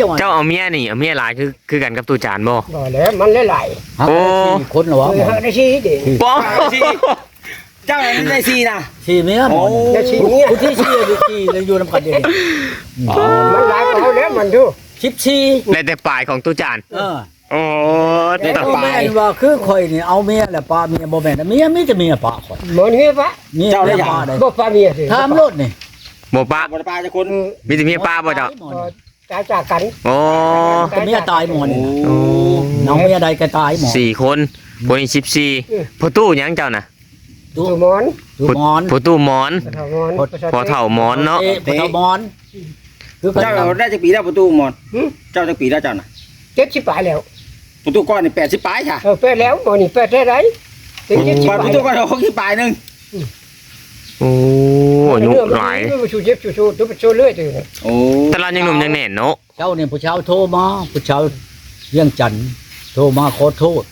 จังหวะเจ้าเอาเมียนี่เอาเมียหลายคือคือกันกับตูจานบ่บ่แล้วมันหลายหักโอ้ได้สี่คนเหรอๆวะเออหาได้ชี้เด้บ่เจ้านั้นได้ซีนะสี่เมียหมดได้ชี้เนี่ยผู้ที่สี่หรือสี่เลยอยู่นำกันเดียวนี่มันหลายกว่าเขาแล้วมันดูสิบสี่ในแต่ปลายของตูจานเออโอ้แต่ตะบ่ปลาแม่ยนว่าคือข่อยนี่เอาเมียแหละป้าเมียบ่แม่นนะเมียมีแต่เมียป้าข่อยหมอนเงี้ยปะเมียแม่ป้าได้บ่ปาเมียสิถามรถนี่บ่ปะบริปลาจะคนอืมมีแต่เมียป้าบ่เจ้าบ่ ตายจากกันโอ้แต่เมียตายหมดนี่นะโอ้น้องเมียใดก็ตายหมดสี่คนคนนี้สิบสี่พอตู้หยังเจ้าน่ะดูหมอนดูหมอนพอตู้หมอนกระเทาหมอนพอเถ่าหมอนเนาะเอ๊ะพอเฒ่าหมอนคือกันเจ้าได้จากปีแล้วประตูหมอนเจ้าจากปีแล้วเจ้าน่ะเจ็ดสิบปลายแล้วประตูก้อนนี่แปดสิบปลายค่ะเออแปดแล้วหมอนี่แปดได้ไรถึงเจ็ดสิบปปลายระตูก้อนหกสิบปลายหนึง โอ้อายุหลายมันชูเจ็บชูชูตัวไปชูเรื่อยตัวโอ้แต่เรายังหนุ่มยังแน่นเนาะเจ้าเนี่ยผู้เช้าโทรมาผู้เช้าเยี่ยงจันทน์โทรมาขอโทษ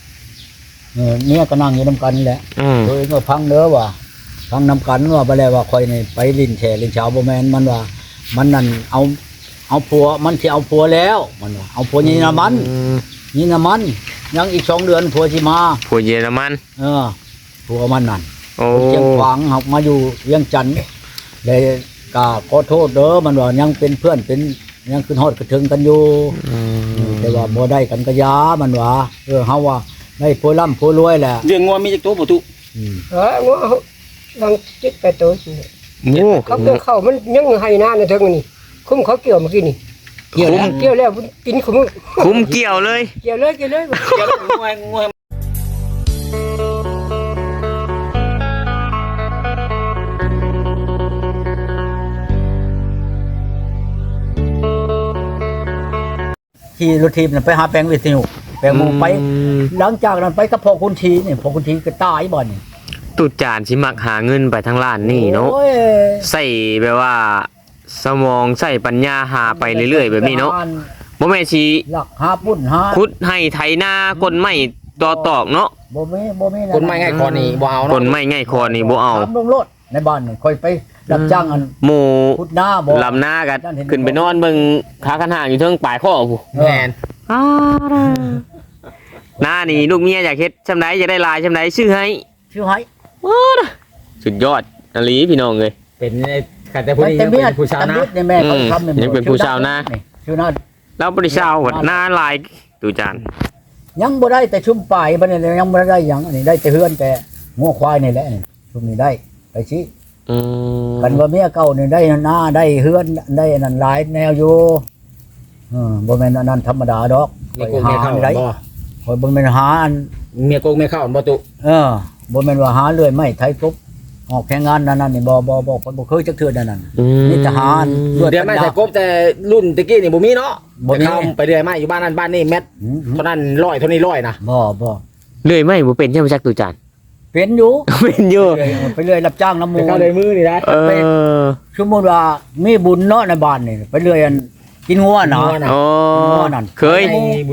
เออเนี่ยก็นั่งอยู่นํกันแหละอืมโดยก็พังเด้อว่าพังนำกันว่าไปแล้วว่าคอยนี่ไปลินแฉลินเช้าบ่แม่นมันว่า มันนั่นเอา เอาผัวมันสิเอาผัวแล้วมันว่าเอาผัวนี่นะมันอืมนี่นะมัน ยังอีกสองเดือนผัวสิมาผัวเยอรมัน เออผัวมันนั่น โอ้เชียงขวางหักมาอยู่เวียงจันทน์เลยกาขอโทษเด้อมันว่ายังเป็นเพื่อนเป็นยังขึ้นฮอดกระถึงกันอยู่อืมแต่ว่าบ่ได้กันก็ยามันว่าเออเฮาว่าได้ผัวร่ำผัวรวยแหละเรื่องงัวมีจากตัวประตูอืมเอองัวลังจิตไปตัวโอ้เขาเกี่ยวเข้ามันยังให้หน้าในเทิงนี่คุ้มเขาเกี่ยวเมื่อกี้นี่เกี่ยวแล้วเกี่ยวแล้วกินคุ้มคุ้มเกี่ยวเลย เกี่ยวเลยเกี่ยวเลยเดี๋ยวงัวงัว ขี่รถทีมน่ะไปหาแปลงวิทยุแปลงหมูไป อืม หลังจากนั้นไปกับพ่อคุณทีนี่พ่อคุณทีก็ตายบ่นี่ตูจานสิมักหาเงินไปทางล้านนี่เนาะโอ้ยใส่แบบว่า สมองใส่ปัญญาหาไปเรื่อยๆแบบนี้เนาะบ่แม่นสิหลักหาปุ้นหาขุดให้ไถนากลไม้ต่อตอกเนาะบ่มีบ่มีคนไม่ง่ายคอนี่บ่เอากเนาะลไม้ง่ายคอนี่บ่เอา ถามลงรถในบ้านนี่ค่อยไป รับจ้างอันหมู่ขุดหน้าบ่ลำหน้ากันขึ้นไปนอนเบิ่งขาคันห่างอยู่เทิงปลายข้อผู้เออแมนหน้านี่ลูกเมียอยากเฮ็ดชำไดจะได้ลายชำไดชื่อให้ชื่อให้สุดยอดอลีพี่น้องเลยเป็นขัดแต่ผู้นี้แต่ยังเมียเป็นผู้ชาวนะตำรวจเนี่ยแม่เขาทำอืมยังเป็นผู้ชาวนะชื่อนั้นแล้วบริชาววัดหน้าลายตูจานยังบ่ได้แต่ชุ่มปลายบ่นี่เลยยังบ่ได้หยังอันนี้ได้แต่เฮือนแต่งัวควายนี่แหละนี่ชุ่มนี่ได้ไปสิ อืมกันว่าเมียเก่านี่ได้หน้าได้เฮือนได้อันนั่นหลายแนวอยู่เออบ่แม่นอันนั้นธรรมดาดอกเมียโกงเมียเข้าได้บ่ข่อยบ่แม่นหาอันเมียโกงเมียเข้าบ่ตุเออบ่แม่นว่าหาเรื่อยไม่ไทยปุ๊บออกแข่งงานนั่นนั่นนี่บ่บ่บ่ข่อยบ่เคยจักเทื่อนั่นนั่นอืมนี่ทหารด้วยเดี๋ยวไม่ใส่กบแต่รุ่นตะกี้นี่บ่มีเนาะบ่มี แต่เข้าไปเรื่อยมาอยู่บ้านนั้นบ้านนี้แมทอืมเท่านั้นร้อยเท่านี้ร้อยนะบ่บ่เลยไหม่บ่เป็นใช่ไหมจักตูจาน เป็นอยู่เป็นอยู่เรื่อยไปเรื่อยรับจ้างน้ำหมูแต่เข้าเลยมือนี่นะเออสมมุติว่ามีบุญเนาะในบ้านนี่ไปเรื่อยอันกินงัวเนาะโอ้นั่นเคย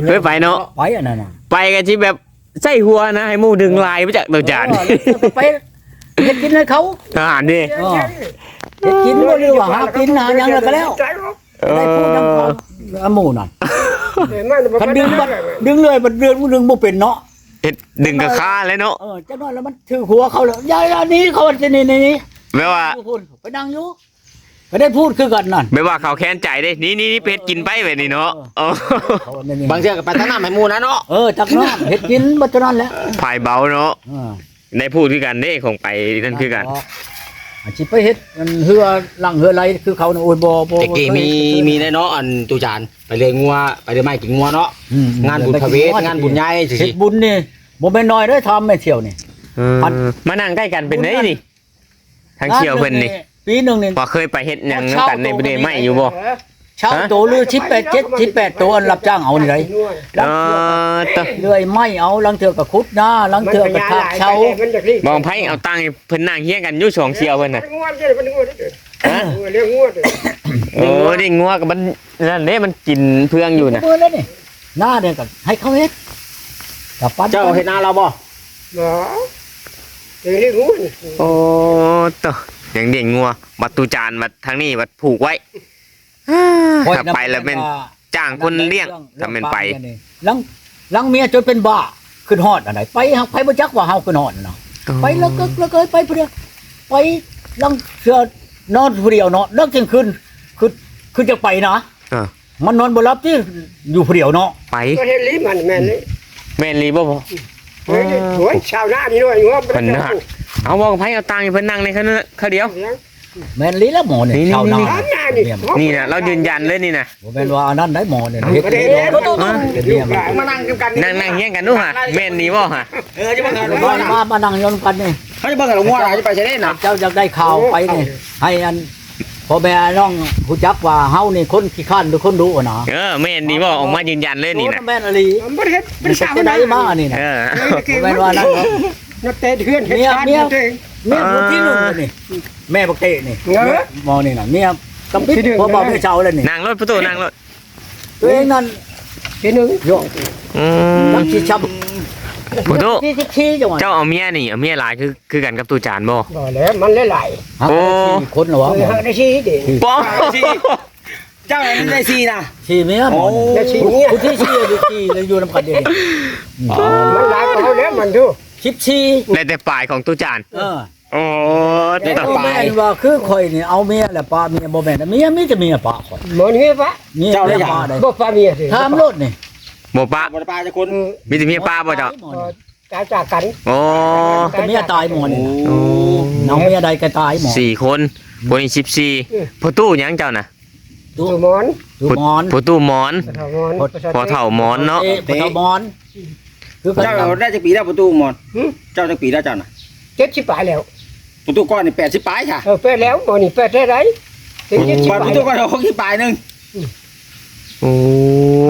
เคยไปเนาะไปอันนั้นน่ะไปกันที่แบบใส่หัวนะให้หมู่ดึงลายมาจากตูจานเออแล้วไปเฮ็ดกินให้เขาทหารดิเออเฮ็ดกินบ่หรือว่าหากินหาหยังแล้วก็แล้วเอได้พูดนำอเขาหมู่นั่นคันดึงบัดดึงเลยบัดเดือนบ่ดึงบ่เป็นเนาะ เฮ็ดดึงกับข้าเลยเนาะเออจังนั้นแล้วมันถือหัวเขาเลยยายอันนี้เขาจะนี่นี่นี่แปลว่าพูดไปนั่งอยู่ไปได้พูดคือกันนั่นแปลว่าเขาแค้นใจเด้นี่นี่นี่เพชรกินไปแบบนี้เนาะเออเขาว่าไม่มีบางเทื่อก็ไปตั้งหน้าให้หมู่นะเนาะเออจักน้ำเฮ็ดกินบัดเท่านั้นแหละภายเบาเนาะเออได้พูดคือกันเด้คงไปนั่นคือกัน อาชีพไปเฮ็ดมันเฮือหลังเฮือไรคือเขาน่ะโอ้ยบ่บ่ตะกี้มีมีได้เนาะอันตูจานไปเลยงัวไปเลยไม่กินงัวเนาะอืมงานบุญพระเวทงานบุญใหญ่สิเฮ็ดบุญนี่บ่แม่นน้อยเด้อทำแม่เที่ยวนี่ เออมานั่งใกล้กันเป็นไงนี่ทางเชียวเพิ่นนี่ปีหนึงนี่พอเคยไปเฮ็ดหยังนำกันในประเทศไม่อยู่บ่ ชาวโตหรือ18 7 18ตัวอันรับจ้างเอานี่ไดเออตะเลื่อยไม้เอาลังเทื่อก็ขุดหน้าลังเทื่อก็ทักเชาบองไผเอาตังค์ให้เพิ่นนั่งเฮียกันอยู่สองเชียวเพิ่นน่ะง่วงใช่มันง่วงฮะเรื่องง่วงโอ้นี่งัวกับมันนั่นเด้มันกินเพื่องอยู่น่ะเบิ่แล้วนี่หน้าเนี่ยก็ให้เขาเฮ็ดกับปั้นเจ้าเฮ็ดนาเราบ่หมอเรื่องง่วงโอ้ตะยังเด็กงัวบัดตูจานบัดทางนี้บัดผูกไว้ โอ้ยกลับไปแล้วเป็นว่าจ้างคนเลี้ยงทำเป็นไปลังลังเมียจนเป็นบ้าขึ้นฮอดอันไหนไปหักไปบ่จักว่าเฮาขึ้นฮอดน่ะเนาะไปแล้วก็แล้วก็ไปผู้เดียวไปลังเสือนอนผู้เดียวเนาะเลิกเที่ยงคืนคือคือจะไปนะเออมันนอนบ่หลับที่อยู่ผู้เดียวเนาะไปก็เห็นลิมันแม่นเลยแม่นรีบ่พอเฮ้ยโอ้ยชาวนานี่ด้วยอยู่ว่าเพิ่นน่ะเอาบอกไผเอาตังค์ให้เพิ่นนั่งในคันนั้นเขาเดียว แม่นลีแล้วหมอเนี่ยนี่นี่ ชาวนานี่ชาวนานี่เมียนี่นะเรายืนยันเลยนี่นะบ่แม่นว่าอันนั้นได้หมอเนี่ยก็ได้แล้วเนาะเป็นเมียมันมานั่งกันกันนั่งนั่งเฮียงกันดูฮะแม่นนี่บ่ฮะเออจะมากันมามามานั่งยนกันนี่เขาจะมากันงัวอะไรจะไปใช่ได้นะเจ้าอยากได้ข่าวไปนี่ให้อันพ่อแม่น้องผู้จักว่าเฮานี่คนขี้ข้านหรือคนดุอะนะเออแม่นนี่บ่ออกมายืนยันเลยนี่นะโอ้แม่นอลีมันบ่ได้เฮ็ดเป็เป็นนชาวจะนาได้มานี่นะเออ บ่แม่นว่านั่นเนาะ นักเตะเฮือนเฮ็ดเมียการเมีย ตัวเอง เมียผู้ที่หนึ่งนี่แม่บักเตะนี่เงอะหมอนี่น่ะเมียกำปิดที่หนึ่งพอบอกให้เจ้าแล้วนี่นั่งรถประตูนั่งรถตัวเองนั่นทีหนึงโยกอืมนักที่ช้ประตูำที่ที่ขี้จังหวะเจ้าเอาเมียนี่เอาเมียหลายคือคือกันกับตูจานบ่บ่แล้วมันหลายฮะโอ้ที่คนเหรอๆวะเออหาได้ชี้ดิบ่เจ้านั้นได้ซีนะที่เมียหมอได้ชี้ผู้เนี่ยผู้ที่ชี้อยู่ที่เลยอยู่นำกันเดียวนี่มันหลายกว่าเขาแล้วมันดู ชิบชี้ได้แต่ปลายของตูจานเออโอ้แต่ตัดก็ปลาแม่ยนว่าคือข่อยนี่เอาเมียแหละป้าเมียบ่แม่นนะเมียมีแต่เมียป้าข่อย หมอนี่ปะเมียเมียป้าได้บ่ปาเมียสิถามรถนี่บ่ปะบริปาจะคนมีแต่เมียป้าบ่เจ้าเออตายจากกันโอ้แต่เมียตายหมดนี่โอ้น้องเมียใดก็ตายหมดสี่คนบนสิบสี่ประตูหยังเจ้าน่ะสุหมอนดูหมอนประตูหมอนเฒ่าหมอนพอเฒ่าหมอนเนาะ เอ๊ะพอหมอน คือกันเจ้าได้จะปีได้ประตูหมดเจ้าจะปีได้เจ้าน่ะเจ็ดสิบปลายแล้ว ประตูก้อนนี่แปดสิบปลายค่ะเออแปดแล้วหมอนี่แปดได้ไรถึงเจ็ดสิบก่อนปปลายระตูก้อนเราหกสิบปลายหนึงโอ้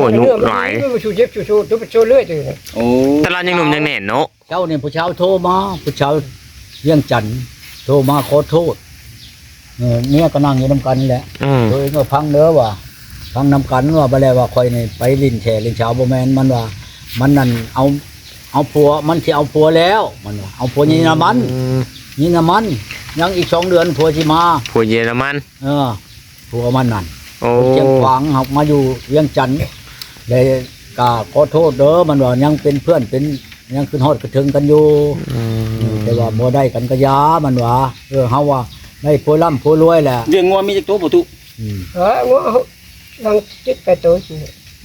อายุหลายไม่ชูเจ็บชูชูตัวไปชูเรื่อยเลยโอ้แต่เรายังหนุ่มยังแน่นเนาะเจ้านี่ผู้เช้าโทรมาผู้เช้าเยี่ยงจันทน์โทรมาขอโทษเออเมียก็นั่งอยู่นํกันแหละอืมโดยก็พังเด้อว่าพังนํกันว่าบ่แล้วว่าข่อยนี่ไปลิ้นแช่ลิ้นเช้าบ่แม่นมันว่า มันนั่นเอาเอาผัวมันสิเอาผัวแล้วมันว่าเอาผัวนี่นะมันนี่นะมัน ยังอีกสองเดือนผัวสิมา ผัวเยอรมัน เออผัวมันนั่นโอ้เชียงขวางหักมาอยู่เวียงจันทน์เลยกาขอโทษเด้อมันว่ายังเป็นเพื่อนเป็นยังขึ้นฮอดกระถึงกันอยู่ อืมแต่ว่าบ่ได้กันก็ยามันว่าเออเฮาว่าได้ผัวร่ำผัวรวยแหละเรื่องงัวมีจากตัวประตูอืม เออว่าลังจิตไปตัว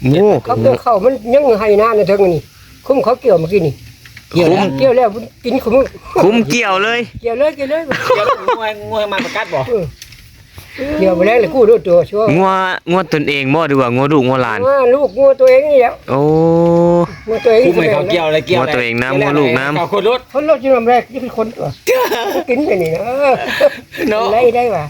โอ้เขาเกี่ยวเข้ามันยังให้หน้าในเทิงนี่คุ้มเขาเกี่ยวเมื่อกี้นี่เกี่ยวแล้วเกี่ยวแล้วกินคุ้มคุ้มเกี่ยวเลย เกี่ยวเลยเกี่ยวเลยเดี๋ยวงัวงัวมาประกาศบ่เกี่ยวไปแล้วเลยกู้ด้วยตัวชัวร์งัวงัวตนเองบ่ดีกว่างัวดุงัวหลานว่าลูกงัวตัวเองนี่แล้วโอ้งัวตัวเองคุ้มให้เขาเกี่ยวอะไรเกี่ยวอะไรงัวตัวเองน้ำงัวลูกน้ำเขาคนรถคนรถจีนแรกนี่คือคนตัวกินไปนี่นะเนาะไรได้ป่ะ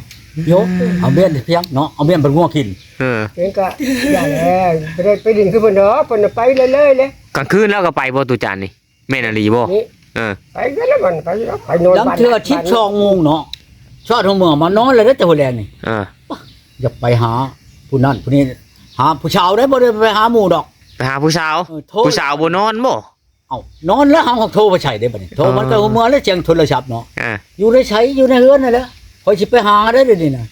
โยเอาเบี้ยนเพียงเนาะเอาเบี้ยนเป็นงัวกินเออเป็นก็อย่างแรกไปได้ไปดินคือเพิ่นเนาะเพิ่นไปเลยเลยเลยกลางคืนแล้วก็ไปบ่ตูจานนี่แม่นอลีบ่นี่เออไปกันแล้วมันไปแล้วไปนอนลังเทื่อชิดช่องงงเนาะชอดหัวเมืองมานอนเลยเด้อแต่หัวแรงนี่เอออย่าไปหาผู้นั้นผู้นี้หาผู้ชาวได้บ่ได้ไปหาหมู่ดอก ไปหาผู้สาว เออโทรผู้สาวบ่นอนบ่เอานอนแล้วเฮาก็โทรมาใช้ได้บัดนี้โทรมันก็หัวเมืองแล้วเสียงโทรศัพท์เนาะอ่าอยู่ในใช้อยู่ในเฮือนนั่นแหละ คอยสิไปหาได้เดี๋ยวนี้นะ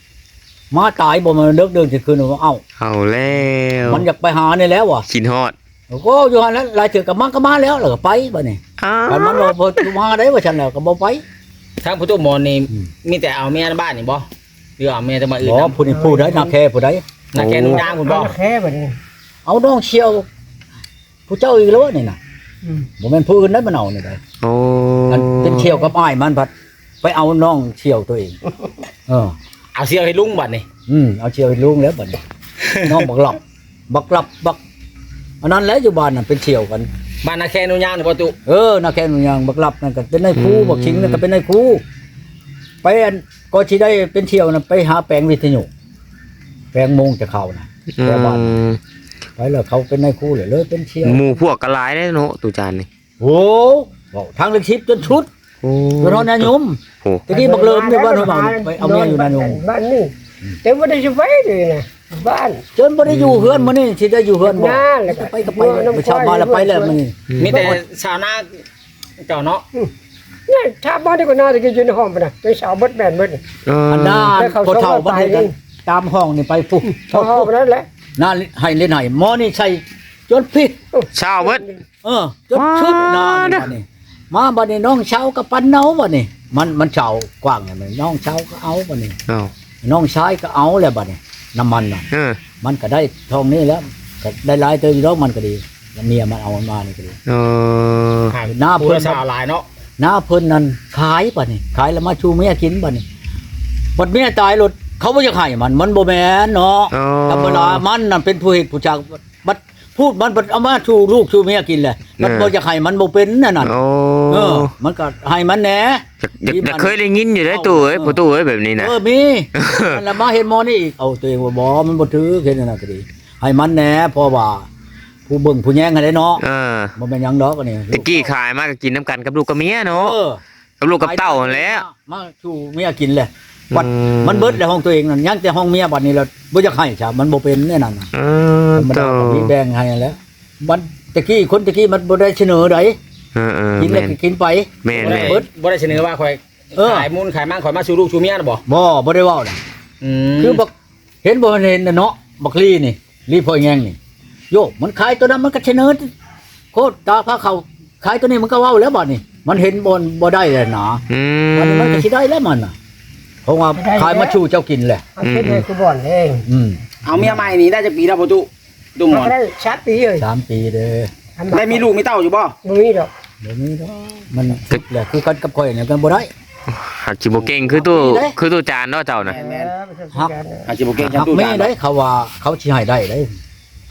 มาตายบ่มาเลิกเดินจะคืนว่าเอ้าเอาแล้วมันอยากไปหานี่แล้วว่ะกินฮอดก็อยู่หันแล้วหลายเถือกับมันก็มาแล้วแล้วก็ไปบัดนี้อ้าแต่มันบ่บ่มาได้ว่าฉันแล้วก็บ่ไปทางประตูหมอนนี่อืมมีแต่เอาเมียในบ้านนี่บ่หรือเอาเมียจะมาอื่นบ่นำผู้นี้ผู้ใดนาแค่ผู้ใดนักแกนุ่งยางคุณบ่แค่แบบนี้เอาน้องเชียว ผู้เจ้าอีกแล้ววะนี่น่ะบ่แม่นผู้อื่นได้มันเอานี่ได้โอ้มันเป็นเชียวกับอ้ายมันพัด ไปเอาน้องเชียวตัวเอง เออ เอาเสียให้ลุงบัดนี่อืมเอาเชียวไปลุงแล้วบัดนี้ น้องบักหลับบักหลับบักอันนั้นแหล้วอยู่บ้านน่ะเป็นเชียวกัน บ้านนักแกนุ่งยางนี่ประตูเออนาแค่นอย่างบักหลับนั่นก็เป็นนายครูบักชิงนั่นก็เป็นนายครูไปอันก็สิได้เป็นเชียวน่ะไปหาแปลงวิทยุแปลงโมงจะเข้าน่ะอืแถวบ้านมไปแล้วเขาเป็นนายครูเลยเลยเป็นเชียวหมู่พวกก็หลายได้เนาะตูจานนี่โอ้บอกทางเล็กชิปจนชุด โอ้จนนอนนายมโอ้ตะกี้บักเลิมในบ้านหัวเมาไปเอาเมียอยู่นายมบ้านนี่แต่ว่าได้สิไปเลยนะบ้านจนบ่ได้อยู่เฮือนมื้อนี้สิได้อยู่เฮือนบ่นั่นแหละไปก็ไปไปเชาวมาแล้วไปแล้วมื้อนี้มีแต่ชาวนาเจ้าเนาะนี่ถ้าบ้านที่ก็น่าจะกินอยู่ในห้องไปนะเป็นสาวเบิดแบนเบิดเอออันนั้นให้เขาพอเฒ่าส่งบ่มาได้ไปกันตามห้องนี่ไปปุ๊บห้องห้องไปนั่นแหละน่าให้เล่นให้หมอนี่ใส่จนผิดเช้าเบิดเออจนชุดหนานี่บัดนี้ มาบัดนี้น้องเช้าก็ปันเนาบัดนี้มันมันเช้ากว้างอย่างนี้น้องเช้าก็เอาบัดนี้เอ้าน้องชายก็เอาแล้วบัดนี้น้ำมันน่ะเออมันก็ได้ทองนี้แล้วก็ได้หลายเติมอยู่แล้วมันก็ดีแล้วเมียมันเอามันมานี่ก็ดีเออหาหน้าเพื่เพิ่อนนชาวลายเนาะหน้าเพิ่นนั่นขายบัดนี้ขายแล้วมาชูเมียกินบัดนี้บัดเมียตายรถเขาบ่อยากให้มันมันบ่แม่นเนาะ อ๋อ ธรรมดามันนั่นเป็นผู้เหตุผู้จากบัด พูดมันบัดเอามาชูลูกชูเมียกินแหละมันบ่อยากให้มันบ่เป็นนั่นน่ะโอ้เออ มันก็ให้มันแหน่อยากอยากเคยได้ยินอยู่ได้ตู้เอ้ยประตูเอ้ยแบบนี้นะเออมีนั่นแหล้วมาเห็นหมอนี่อีกเอาตัวเองว่าบ่มันบ่ถือแค่นั้นน่ะก็ดีให้มันแหน่เพราะว่าผู้เบิ่งผู้แย่งให้ได้เนาะเออบ่แม่นหยังดอกอันนี้ตะกี้ขายมากก็กินน้ำกันกับลูกกับเมียเนาะเออกับลูกกับเต้านั่นแหละมาชูเมียกินเลย บัดอืมมันเบิดแล้วห้องตัวเองนั่นยังแต่ห้องเมียบัดนี้แล้วบ่อยากให้จ้ะมันบ่เป็นแน่นอนน่ะเออธรรมโตดาก็มีแบ่งให้แล้วบัดตะกี้คนตะกี้มันบ่ได้เสนอไดเออเออกินแล้วแม่นก็กินไปแม่นบ่ได้แม่นเบิดบ่ได้เสนอว่าข่อยเออขายมูลขายมั่งข่อยมาสู่ลูกสู่เมียน่ะบ่บ่บ่ได้เว้าน่ะอืมคือบักเห็นบ่มันเห็นน่ะเนาะบักลีนี่ลีพ่อแยงนี่โยกมันขายตัวนั้นมันก็เสนอโคตรตาพาเขาขายตัวนี้มันก็เว้าแล้วบัดนี้มันเห็นบ่บ่ได้เลยนะอือันนี้มันก็มสิได้แล้วมันน่ะ เพราะว่าขายมาชูเจ้ากินแหละเอาเป็นเลยคือบ่อนเองอืมเอาเมียใหม่นี่ได้จักปีแล้วประตูตุ้มหมอนมันได้ชัดปีเลยสามปีเด้อได้มีลูกมีเต้าอยู่บ่บ่มีดอกเดี๋ยวนี้เนาะมันสุดแหละคือกันกับข่อยเนี่ยกันบ่ได้ หักจิบ่เก่งคือตู้มีได้คือตู้จานเนาะเจ้าน่ะ แม่นๆมันฮัก อาจสิบ่เก่งจังหักตู้แม่จานได้เขาว่าเขาสิให้ได้ได้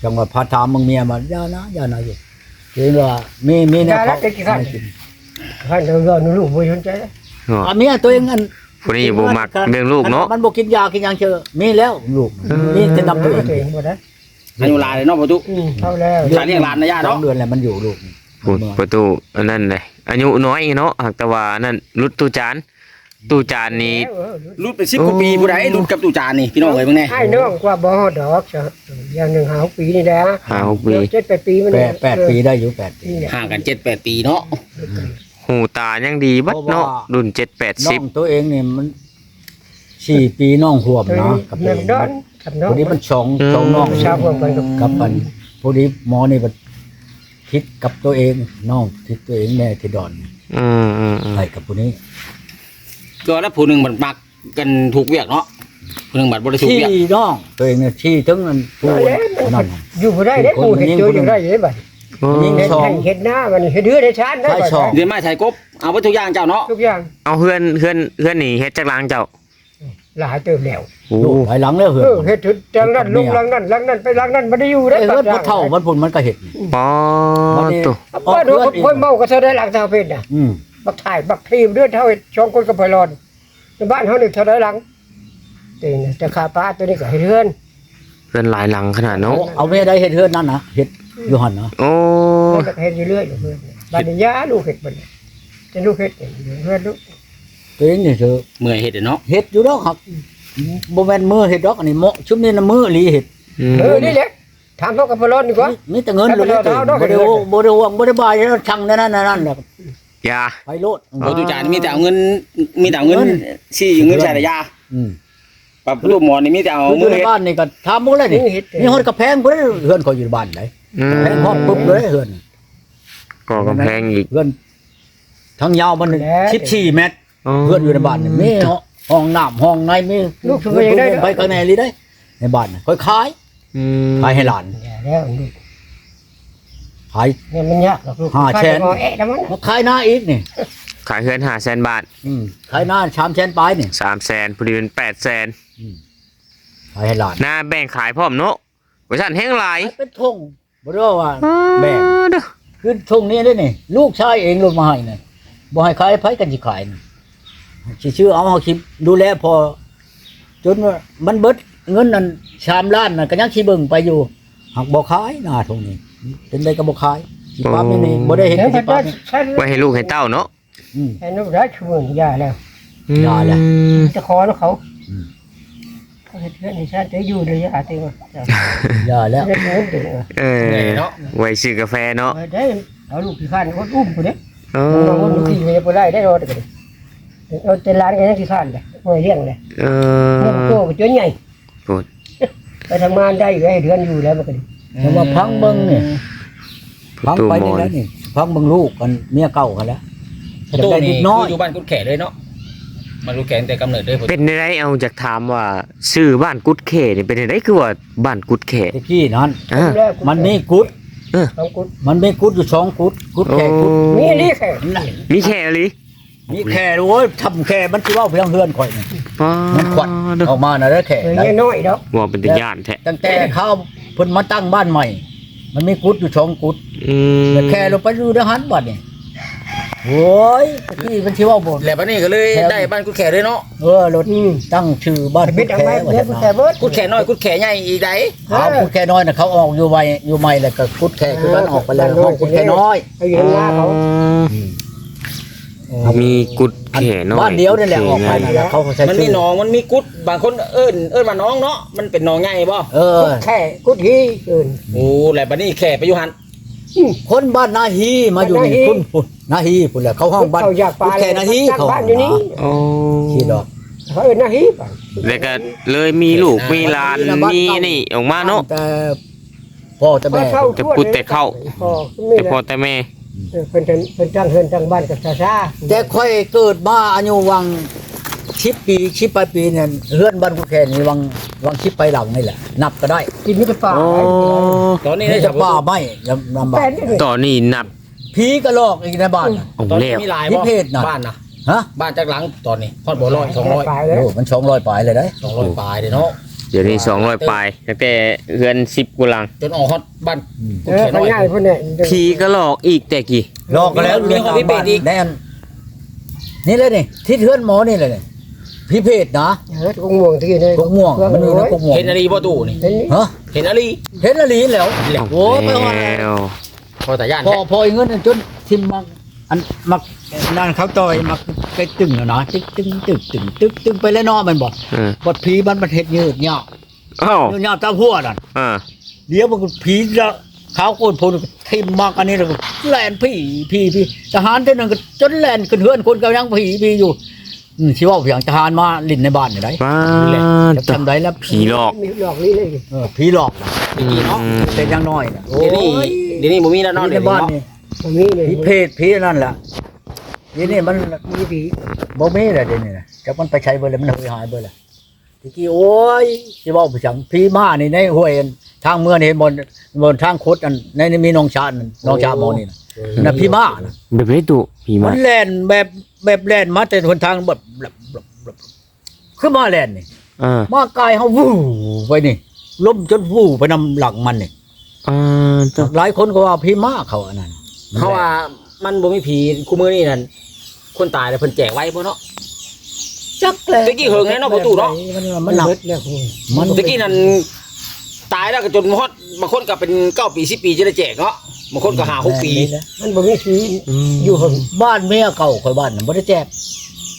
จังว่าพาถามมึงเมียมาอย่านะอย่านะอยู่เห็นว่ามีมีแนวเขาให้กินคันเดินๆลูกบ่สนใจอะเมียตัวเองอัน ผู้นี้บ่มักเรื่องลูกเนาะมันบ่กินยากินหยังเชอมีแล้วลูกมีแต่นำตัวเองตัวเองบ่ได้อายุหลายเลยเนาะประตูอืมเท่าแล้วสายเลี้ยงหลานนะย่าสอเนาะงเดือนแล้วมันอยู่ลูกพูดประตูอันนั้นเลยอายุน้อยเนาะหากแต่ว่านั่นรุดตู้จานตู้จานนี้เออรุ่นเป็น10กว่าปีผู้ใดรุ่นกับตู้จานนี่พี่น้องเอ้ยเบิ่งแน่ให้น้องกว่าบ่ฮอดดอกจ้ะอย่างหนึ่งหาหกปีนี่แหละหาหกปีเจ็ดแปดปีมันแปดแปดปีได้อยู่แปดปีนี่แหละห่างกัน7 8ปีเนาะ หูตายังดีบัดเนาะเพราะว่ารุ่นเจ็ดแปดน้อสิบงตัวเองนี่มันสี่ปีน้องห่วมตัวนะนี้กับแม่ตัวเองดอนกับน้องพอดีมันสองสองน้องชาวพวกมันกับกับมันพอดีหมอนี่มันคิดกับตัวเองน้องคิดตัวเองแม่ที่ดอนอืมอืมอืมไปกับผู้นี้ก็แล้วผู้หนึงมันมักกันถูกเวียกเนาะผู้หนึงบัดบ่ได้ถูกที่เวียกน้องตัวเองเนี่ยที่ถึงมันผู้เอาแล้วนั่น อยู่บ่ได้เด้กูเห็นเจออยู่ได้เด้บัดโอ้ ยิงเห็นสอง เห็นหน้ามันเห็นเดือดได้ชานได้ใช่บัดสอง เดือนไม้ไทยกบเอาไว้ทุกอย่างเจ้าเนาะทุกอย่างเอาเฮือนเฮือนเฮือนนี่เฮ็ดจักหลังเจ้าหลายเติมแล้วโอ้ลูกไปหลังแล้วเหรเอออเฮ็ดถึงจังนั้นลงหลังนั้นหลังนั้นไปหลังนั้นบ่ได้อยู่ได้ไอ้เฮือดบ่เท่ามันพุ่นมันก็เห็ด ปอวันนี้ตัวบ่ดูคนเมาก็เท่าได้หลังเท่าเพชรน่ะ อืมบักถ่ายบักครีมเลือดเท่าสองคนกับพลอนในบ้านเฮานี่เท่าได้หลังเต็งจะขาป้าตัวนี้ก็ให้เรือนเฮือนหลายหลังขนาดเนาะเอาไม่ได้เห็ดเฮือดนั่นนะเห็ด อยู่หันนะโอ้แล้วก็เฮ็ดอยู่เรื่อยอยู่เพิ่นบัดนี้ยาลูกเฮ็ดบัดนี้จะลูกเฮ็ดเองอยู่เรือนลูกตัวเองนี่คือเมื่อยเฮ็ดเด้อเนาะเห็ดอยู่ดอกครับบ่แม่นมือเห็ดดอกอันนี้เหมาะชุบนี่นะมืออีหลีเห็ดอืมเออนี่แหละถามเขากับพลอนดีกว่ามีแต่เงินเลยแต่บ่ได้เอาดอกบ่ได้โอ้บ่ได้ห่วงบ่ได้บายแล้วช่างนั่นนั่นนั่นแหละยาไปโลดโอ้ตู้จานมีแต่เอาเงิน มีแต่เอาเงินสิเงินใส่ระยาอืมปรับรูปหมอนนี่มีแต่เอาคืออมืยู่อในเฮ็ดบ้านนี่ก็ถามหมดเลยนี่นี่เฮ็ดนี่ฮอดกระแพงบ่ได้เฮือนเขาอยู่บ้านไหนอืม แพงห้องปุ๊บเลยเฮือนก่อกำแพงอีกเฮือนทั้งยาวมัน14เมตรอ๋อเฮือนอยู่ในบ้านนี่มีห้องน้ำห้องในมีลูกช่วยยังได้ไปข้างในเลยได้ ในบ้านน่ะค่อยขายอืมขายให้หลานอย่าแล้วลูกขายเนี่ยมันยากหรอกลูกห้าแสนข้จะงอแอะแล้วมันมาขายหน้าอีกนี่ขายเฮือนห้าแสนบาทอืมขายหน้าชามแสนปลายนี่สามแสนพอดีเป็นแปดแสนขายให้หลานหน้าแบ่งขายพร้อมเนาะบริษัทแห้งหลายเป็นทง บ่รู้ว่าแบ่งเด้อคือทงนี้ได้นี่ ลูกชายเองลงมาให้นี่บ่ให้ขายไผกันสิขายนี่สิชื่อเอาเฮาคิดดูแลพอ จนว่ามันเบิดเงินนั่น3ล้านน่ะก็ยังสิเบิ่งไปอยู่หักบ่ขายหน้าทงนี้เป็นได้ก็บ่ขายสิปามนี่นี่บ่ได้เห็นเดี๋ยวสิจะปามได้นี่ใช้ไว้ให้ลูกให้เต้าเนาะอืมให้ลูกได้ช่วยอย่าแล้วยาแล้วอืมจะขอแล้วเขาอืม เขาเฮ็ดเพื่อนในชาติจะอยู่เลยอย่าเต็งว่าจะอย่าแล้วได้เงินเด้อเออไว้ซื้อกาแฟเนาะได้เอาลูกขี้ข้านคนอุ้มคนนี้โอ้เราคนลูกขี้ไม่ได้ได้ได้รอดกันเอาแต่ร้านกันยังขี้ข้านเลยไม่เลี้ยงเลยเอเลี้ยงอโตก็จนใหญ่พูดไปทำงานได้อยู่ให้เดือนอยู่แล้วมันก็ดีแต่ว่าพังเบิ่งนี่พังไปนี่แล้วนี่พังเบิ่งลูกกันเมียเก่ากันแล้วประตูได้นี่นิดน้อยคืออยู่บ้านกุดแขเลยเนาะ มากุดแขตั้งแต่กำเนิดเลยผมเป็นได้เอาจากถามว่าชื่อบ้านกุดเขนี่เป็นได้คือว่าบ้านกุดเขตะกี้นั้นอ่าแรกมันมีกุดต้องกุดมันมีกุดอยู่สองกุด กุดแค่กุดมีนี่แค่มีแค่ลิมีแค่โอ้ยทำแค่มันสิเว่าเพียงเฮือนข่อยนี่ป้ามันขวัญออกมาน่ะแล้วแค่เออได้น้อยๆดอกว่าเป็นตาย่านแท้ตั้งแต่เขาเพิ่นมาตั้งบ้านใหม่ มันมีกุดอยู่สองกุดอืมแต่แค่ลงไปดูทหารบัดนี่ โอ้ยตะกี้มันสิเว่าบ่นแล้วบัดนี้ก็เลยได้บ้านกุดแขเลยเนาะเออรถอืมตั้งชื่อบ้านบิกุดดเอาแค่ไว้ว่าเดี๋ยวจะกุดแค่เบิดกุดแขน้อยกุดแขใหญ่อีใดถามกุดแค่น้อยน่ะเขาออกอยู่ไวอยู่ใหม่แล้วก็กุดแค่คือมันออกไปแล้วห้องกุดแค่น้อยเอาอยู่ข้างหน้าเขามีกุดเขน้อยบ้านเดียวนี่แหละออกไปนั่นแหละเขาก็ใช้มันมีหนองมันมีกุดบางคนเอิ้นเอิ้นมาน้องเนาะมันเป็นหนองใหญ่บ่เออกุดแค่กุดฮีเกินโอ้แล้วบัดนี้แขไปอยู่หัน คนบ้านนาฮีมาอยู่นี่นาฮีคุณพุ่นนาฮีพุ่นแหละเขาห้องบ้านเขาอยากปลากุดแค่นาฮีตั้งเขาบ้านอยู่นี่โอ้ที่ดอกเขาเอิ้นนาฮีป่ะแล้วก็เลยมีลูกมีหลานมีนี่ออกมาเนาะแต่พ่อแต่แม่เข้าจะพูดแต่เข้าพ่อไม่แต่ได้พอแต่แม่เออเป็นจังเป็นจังเฮือนจังบ้านกับซาซาแต่ค่อยเกิดมาอายุวัง ชิปปีชิปปลายปีเนี่ยเฮือนบ้านกุดแค่นี่วังวังชิปไปหลังนี่แหละ นับก็ได้กินมิตรป่าโอ้ตอนนี้นี่ได้จะจับป่าไม่ลำบาแต่กนี่ตอนนี้นับผีก็ลอกอีกในบ้านน่ะเอาตอนนี้แล้วมีหลายที่บ่เพจน่ะบ้านนะฮะบ้านจากหลังตอนนี้ฮอดบ่ร้อยสองร้อยปลายแล้วโอ้มันสองร้อยปลายเลยได้สองร้อยปลายเด้เนาะเดี๋ยวนี้สองร้อยปลายตั้งแต่เฮือนสิบกุลังจนออกฮอดบ้านเออเขาง่ายพวกเนี่ยผีก็หลอกอีกแต่กี่ลอกก็แล้วมีของพี่เป็ดอีกแน่นนี่เลยนี่ที่เฮือนหมอนี่เลยนี่ พี่เพจนะเออกงม่วงที่นี่กกม่วงมันอยู่ในกกม่วงเห็นอะไรบ่ตู้นี่เห็นนี่ฮะเห็นอะไรเห็นอะไรแล้วแล้วโอ้ยไปว่าแล้วพอแต่ย่านพอแท้พออีเงินจนทิมมักอันมักนั่นเขาต่อยมักไกตึงน่ะนะตึกตึงตึกตึงตึกตึงไปแล้วเนาะมันบอกเออบทผีมันมันเฮ็ดยืดเนาะอ้าวยืดเนาะตาหัวนั่นอ่าเดี๋ยวมันก็ผีละเขาโกนพลทิมมักอันนี้แล้วก็แล่นพี่พี่พี่ทหารเท่านั้นก็จนแล่นขึ้นเฮือนคนก็ยังผีผีอยู่ อืมสิว่าเพียงทหารมาลิ้นในบ้านนี่ได้ป้าจะตัวทำได้แล้วผีหลอก มีหลอกนี่เลยเออผีหลอกน่ะอืม เป็นอยังน้อยน่ะโอ้เดี๋ยวนี้ยเดี๋ยวนี้บ่มีแล้วเนาะผีในเดี๋ยวนี้บ้านเนาะนี่ตรงนี้เลยผีเพศผีนั่นแหละทีนี่มันมีผีบ่มีแหละเดี๋ยวนี้นะจักมันไปใช้เบิดแล้วมันหายหายเบิดแล้วทีกี้โอ้ยสิเว้าผู้จังผีมานี่ในห้วยอันทางเมืองนี่เห็นบนบนทางคดอันในนี่มีน้องชาญน้องชาหมอนี่นะ น่ะผีมาน่ะแบบนี้ตุผีมัมานแล่นแบบแบบแล่นมาแต่หนทางแบบแบบแบบแบบคือมาแล่นนี่อ่ามากายเฮาวู้ไปนี่ล้มจนวู้ไปนำหลังมันนี่อ่าตัวหลายคนก็ว่าผีมาเขาอันนั้นเขาว่ามันบ่มีผีคู่มือนี่นั่นคนตายแล้วเพิ่นแจกไว้บ่เนาะ จักเลยตะกี้เหิงแน่เนาะประตูเนาะ มันมัมันนหนักเบิดแล้วคุณมันตะกี้นั่น ตายแล้วก็จนฮอดบางคนก็เป็น9ปี10ปีจะได้แจกเนาะบางคนก็5 6ปี มันบ่มีผีอืมอยู่หึงบ้านเมียเก่าข่อยบ้านน่ะบ่ได้แจก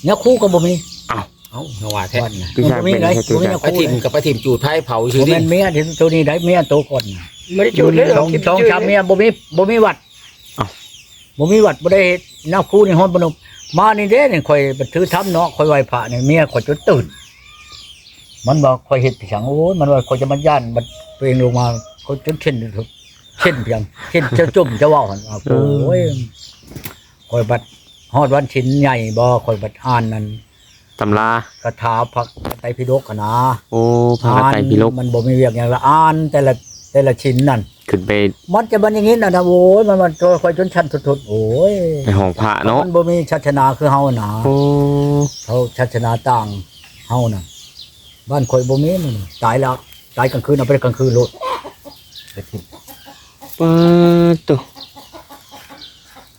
เนี่ยคู่ก็บ่มีเอ้าเฮาว่าแท้บ้านน่ะพี่ชายบ่มีเป็นไรแค่บ่มีตัวเนี่ยไปคู่ถิ่มเลยกับไปถิ่มจูดไผเผาบ่ชื่อดิแม่นเมียที่ตัวนี้ได้เมียโตก่อนน่ะไม่ได้จุดเลยสองสองสามเมียบ่มีบ่มีวัดบ่มีวัดบ่ได้น้าคู่นี่ฮ้อนบ่นมมานี่เด้นี่ข่อยไปถือทำเนาะข่อยไหว้พระนี่เมียข่อยจนตื่น มันบอกข่อยเฮ็ดพี่สังโอ้ยมันว่าข่อยจะมาย่านบัดตัวเองลงมาข่อยจนเช่นถึงเช่นเพียงเช่นจะจุ่มจะเว้าหั่นอ้าวโอ้ยข่อยบัดฮอดวันชินใหญ่บ่ข่อยบัดอ่านนั่นตำราคาถาพระไตรปิฎกอะนะโอ้พาไตรพิลกมันบ่มีเวียกอย่างละอ่านแต่ละแต่ละชิ้นนั่นขึ้นไปมันจะบันอย่างนี้นะนะโอ้ยมันมันตัวคอยจนชันสุดๆโอ้ยในห้องพระเนาะมันบ่มีชัชนาคือเฮานะโอ้เขาชัชนาต่างเฮานะ บ้านคอยบ่มีมันตายแล้วตายกลางคืนเอาไปกลางคืนโลดป้าตัว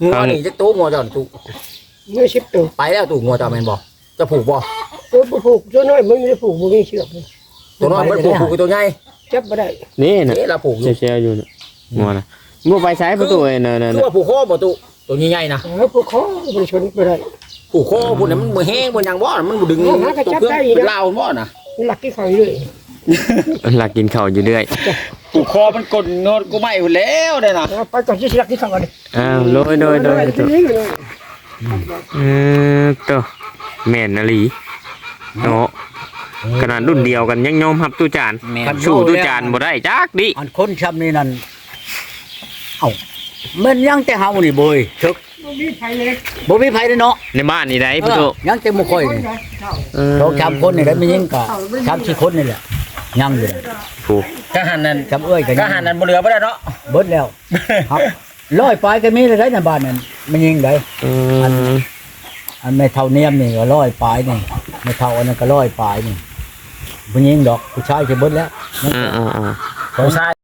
งัวนี่จักตู้งัวเจ้านี่ตู้ไม่ชิบตัวไปแล้วตู้งัวเจ้าแม่นบ่จะผูกบ่ตัวบ่ผูกตัวน้อยมันไม่ได้ผูกบ่มีเชือกตัวน้อยมันผูกผูกกับตัวใหญ่จับบ่ได้นี่น่ะเอ๊ะเราผูกอยู่เชียวๆอยู่น่ะงัวน่ะบ่ไปใช้ประตูไอ้นั่นคือน่ะ Ờ, ว่าผูกคอบ่ตู้ตัวใหญ่ๆนะเออผูกคอบ่ได้ชนบ่ได้ผูกคอพุ่นน่ะมันบ่แห้งบ่หยังบ่น่ะมันบ่ดึงเออหากระตัวจับเครื่องได้อีกนะเป็นลาวบ่น่ะ หลักที่เขาอยู่เลยหลักกินข้าวอยู่เรื่อยผูกคอมันกดโนดกูไม่พุ่นแล้วเด้น่ะเอาไปก่อนที่หลักที่เขาก่อนอ้าวโดยโดยโดยที่นี่เลยเออตัวแม่นนาลีเนาะขนาดรุ่นเดียวกันยังยอมรับตู้จานแม่นสู้ตู้จานบ่ได้จักดิอันคนช้ำนี่นั่นเอ้ามันยังแต่เฮานี่บ่ยทึก บ่มีไผเล็กบ่มีไผเลยเนาะในบ้านนี่ได้เอพี่อโตยังแต่บ่ค่อยนี่เออสองสามคนนี่แหละไม่ยิงก็สามสี่คนนี่แหละยังอยู่เลยถูกก็หันนั่นจำเอ้ยก็ก็ยังหันนั่นบ่เหลือบ่ได้เนาะเบิดแล้วครับร้อยปลายก็มีเลยได้ในบ้านนั่นไม่ยิงได้อืมอันไม่เท่าเนียมนี่ก็ร้อยปลายนี่ไม่เท่าอันนั้นก็ร้อยปลายนี่ไม่ยิงดอกผู้ชายจะเบิดแล้วอ่าอ่าอ่าสองผู้ชาย